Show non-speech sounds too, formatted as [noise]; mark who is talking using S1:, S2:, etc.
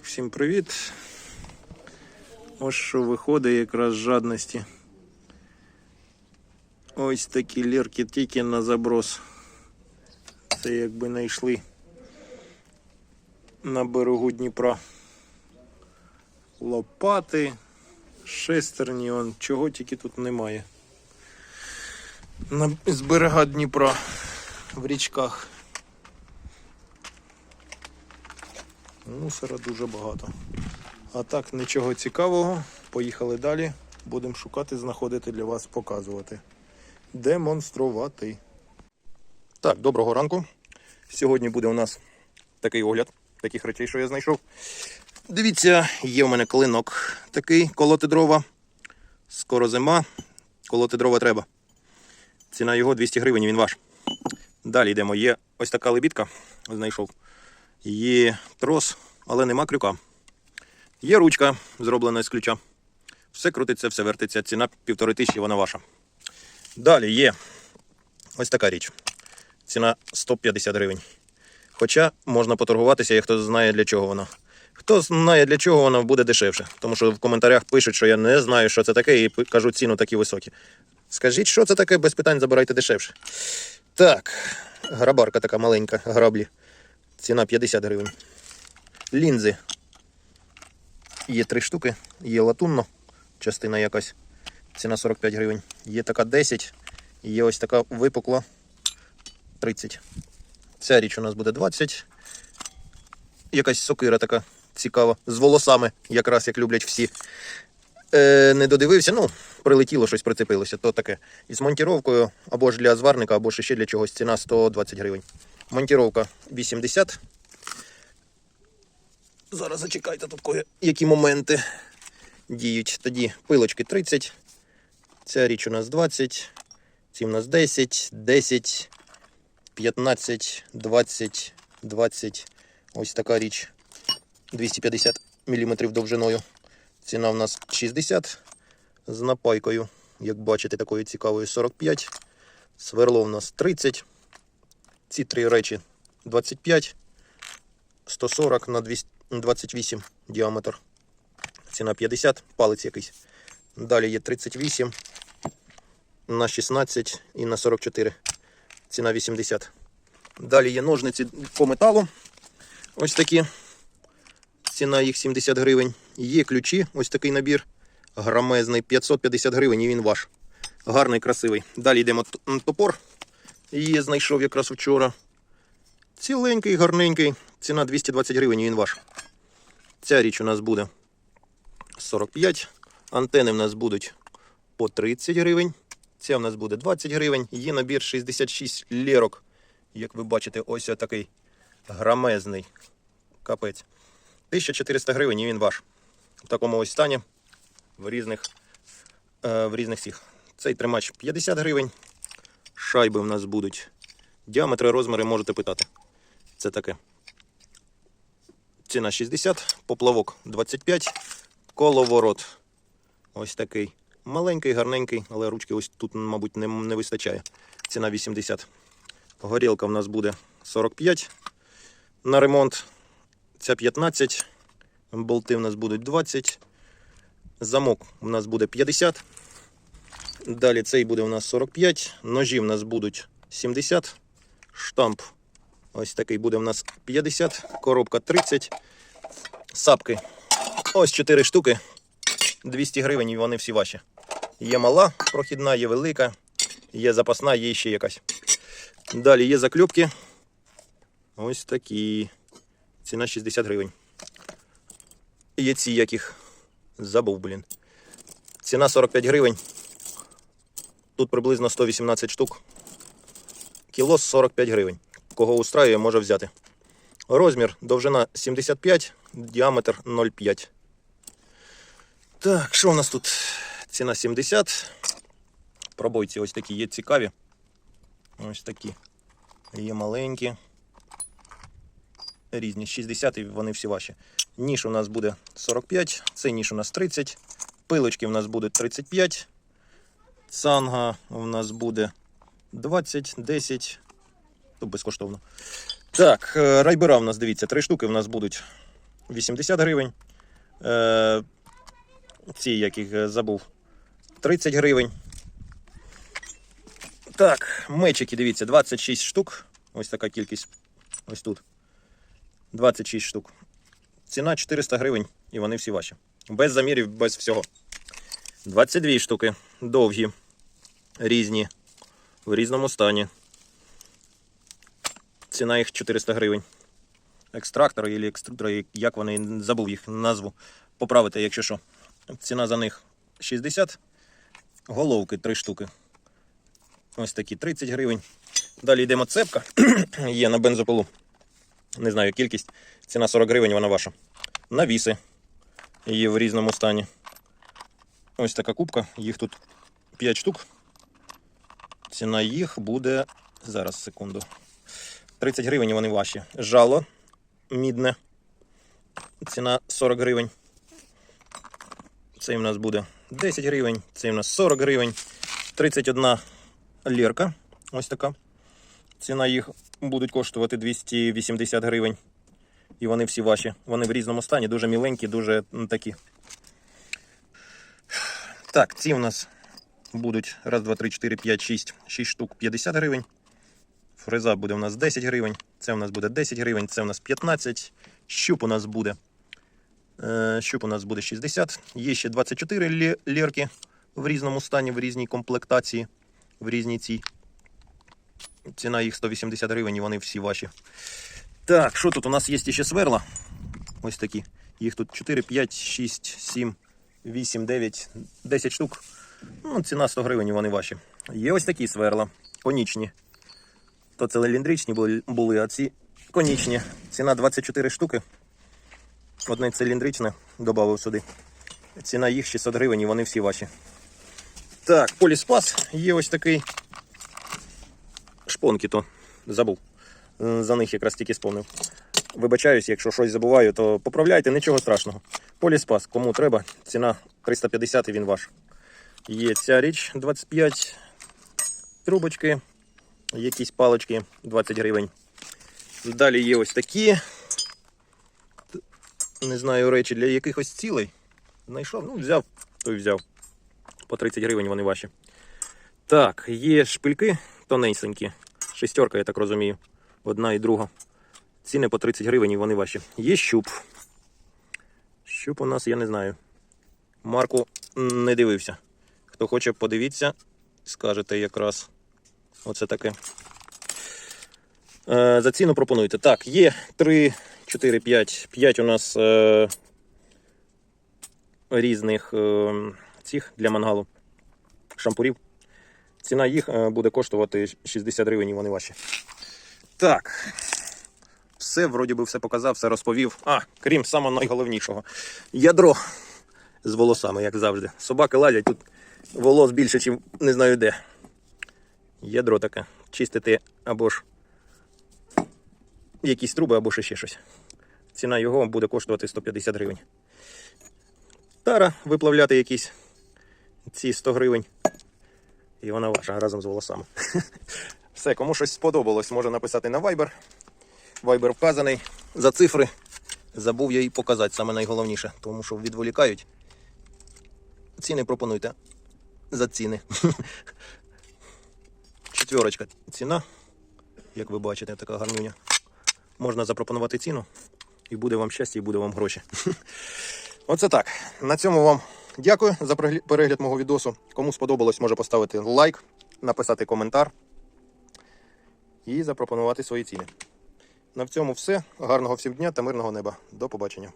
S1: Так, всім привіт. Ось що виходить якраз з жадності. Ось такі лірки тільки на заброс. Це якби знайшли на берегу Дніпра. Лопати, шестерні, он, чого тільки тут немає. На, з берега Дніпра в річках. Мусора дуже багато. А так, нічого цікавого. Поїхали далі. Будемо шукати, знаходити для вас, показувати. Демонструвати. Так, доброго ранку. Сьогодні буде у нас такий огляд таких речей, що я знайшов. Дивіться, є у мене клинок такий, колоти дрова. Скоро зима, колоти дрова треба. Ціна його 200 гривень, він ваш. Далі йдемо. Є ось така лебідка, знайшов. Є трос, але нема крюка. Є ручка, зроблена з ключа. Все крутиться, все вертиться. Ціна півтори тисячі, вона ваша. Далі є ось така річ. Ціна 150 гривень. Хоча можна поторгуватися, і хто знає для чого вона. Хто знає для чого вона буде дешевше. Тому що в коментарях пишуть, що я не знаю, що це таке, і пи- кажу ціну такі високі. Скажіть, що це таке, без питань забирайте дешевше. Так, грабарка така маленька, граблі. Ціна 50 гривень. Лінзи. Є три штуки, є латунно, частина якась. Ціна 45 гривень. Є така 10, є ось така випукла 30. Ця річ у нас буде 20. Якась сокира така цікава, з волосами, якраз як люблять всі. Е, не додивився, ну, прилетіло щось, прицепилося, то таке. І з монтіровкою або ж для зварника, або ж ще для чогось. Ціна 120 гривень. Монтіровка 80. Зараз зачекайте тут кое які моменти діють. Тоді пилочки 30. Ця річ у нас 20. Ці у нас 10, 10, 15, 20, 20. Ось така річ. 250 мм довжиною. Ціна у нас 60 з напайкою, як бачите, такою цікавою 45. Сверло у нас 30. Ці три речі 25, 140 на 28 діаметр. Ціна 50, палець якийсь. Далі є 38 на 16 і на 44. Ціна 80. Далі є ножниці по металу. Ось такі. Ціна їх 70 гривень. Є ключі, ось такий набір. Грамезний 550 гривень і він ваш. Гарний, красивий. Далі йдемо топор. Її знайшов якраз вчора. Ціленький, гарненький. Ціна 220 гривень він ваш. Ця річ у нас буде 45. Антени в нас будуть по 30 гривень. Ця в нас буде 20 гривень. Є набір 66 лірок. Як ви бачите, ось такий грамезний. Капець. 1400 гривень і він ваш. В такому ось стані. В різних, е, в різних сіх. Цей тримач 50 гривень. Шайби в нас будуть. Діаметри, розміри можете питати. Це таке. Ціна 60, поплавок 25, коловорот. Ось такий. Маленький, гарненький, але ручки ось тут, мабуть, не, не вистачає. Ціна 80. Горілка в нас буде 45. На ремонт ця 15. Болти в нас будуть 20. Замок у нас буде 50. Далі цей буде у нас 45. Ножі в нас будуть 70. Штамп Ось такий буде в нас 50, коробка 30, сапки. Ось 4 штуки, 200 гривень і вони всі ваші. Є мала прохідна, є велика, є запасна, є ще якась. Далі є закльопки. Ось такі. Ціна 60 гривень. Є ці яких. Забув, блін. Ціна 45 гривень. Тут приблизно 118 штук. Кіло 45 гривень кого устраює, може взяти. Розмір довжина 75, діаметр 0,5. Так, що у нас тут? Ціна 70. Пробойці ось такі є цікаві. Ось такі. Є маленькі. Різні 60 і вони всі ваші. Ніж у нас буде 45, цей ніж у нас 30. Пилочки у нас будуть 35. Цанга у нас буде 20, 10, то безкоштовно. Так, е, райбера в нас, дивіться, три штуки в нас будуть 80 гривень. Е, ці, яких е, забув, 30 гривень. Так, мечики, дивіться, 26 штук. Ось така кількість. Ось тут. 26 штук. Ціна 400 гривень, і вони всі ваші. Без замірів, без всього. 22 штуки. Довгі, різні, в різному стані. Ціна їх 400 гривень. Екстрактори або екструдери, як вони забув їх назву. Поправити, якщо що. Ціна за них 60. Головки 3 штуки. Ось такі 30 гривень. Далі йдемо цепка. [clears throat] Є на бензопилу. Не знаю кількість. Ціна 40 гривень, вона ваша. Навіси. Є в різному стані. Ось така кубка. Їх тут 5 штук. Ціна їх буде. Зараз секунду. 30 гривень вони ваші. Жало мідне. Ціна 40 гривень. Цей в нас буде 10 гривень, цей в нас 40 гривень. 31 лірка. Ось така. Ціна їх будуть коштувати 280 гривень. І вони всі ваші. Вони в різному стані, дуже міленькі, дуже такі. Так, ці у нас будуть раз, два, три, чотири, п'ять, шість, шість штук 50 гривень. Фреза буде у нас 10 гривень. Це у нас буде 10 гривень, це у нас 15. Щуп у нас буде. е, Щуп у нас буде 60. Є ще 24 лє- лєрки в різному стані, в різній комплектації, в різній цій. Ціна їх 180 гривень, і вони всі ваші. Так, що тут? У нас є ще сверла. Ось такі. Їх тут 4, 5, 6, 7, 8, 9, 10 штук. Ну, ціна 100 гривень, вони ваші. Є ось такі сверла, конічні. То циліндричні були, були, а ці конічні. Ціна 24 штуки. Одне циліндричне додав сюди. Ціна їх 600 гривень, і вони всі ваші. Так, поліспас є ось такий. Шпонки то забув. За них якраз тільки сповнив. Вибачаюсь, якщо щось забуваю, то поправляйте, нічого страшного. Поліспас, кому треба, ціна 350 і він ваш. Є ця річ 25 трубочки, якісь палочки 20 гривень. Далі є ось такі. Не знаю речі для якихось цілей. Знайшов, ну взяв, той взяв. По 30 гривень вони ваші. Так, є шпильки тоненькі. Шестерка, я так розумію. Одна і друга. Ціни по 30 гривень і вони ваші. Є щуп. Щуп у нас, я не знаю. Марку не дивився. Хто хоче, подивіться, скажете якраз. Оце таке. Е, за ціну пропонуйте. Так, є 3, 4, 5. 5 у нас е, різних е, цих для мангалу шампурів. Ціна їх е, буде коштувати 60 гривень і вони ваші. Так. Все, вроді би, все показав, все розповів. А, крім самого найголовнішого. Ядро з волосами, як завжди. Собаки ладять, тут волос більше, ніж не знаю де. Ядро таке. Чистити або ж якісь труби, або ще щось. Ціна його буде коштувати 150 гривень. Тара виплавляти якісь ці 100 гривень. І вона ваша разом з волосами. [laughs] Все, кому щось сподобалось, може написати на Viber. Viber вказаний за цифри. Забув я їй показати саме найголовніше, тому що відволікають. Ціни пропонуйте. За ціни. [laughs] Четверочка ціна. Як ви бачите, така гарнюня. Можна запропонувати ціну, і буде вам щастя, і буде вам гроші. [laughs] Оце так. На цьому вам дякую за перегляд мого відосу. Кому сподобалось, може поставити лайк, написати коментар і запропонувати свої ціни. На цьому все. Гарного всім дня та мирного неба. До побачення.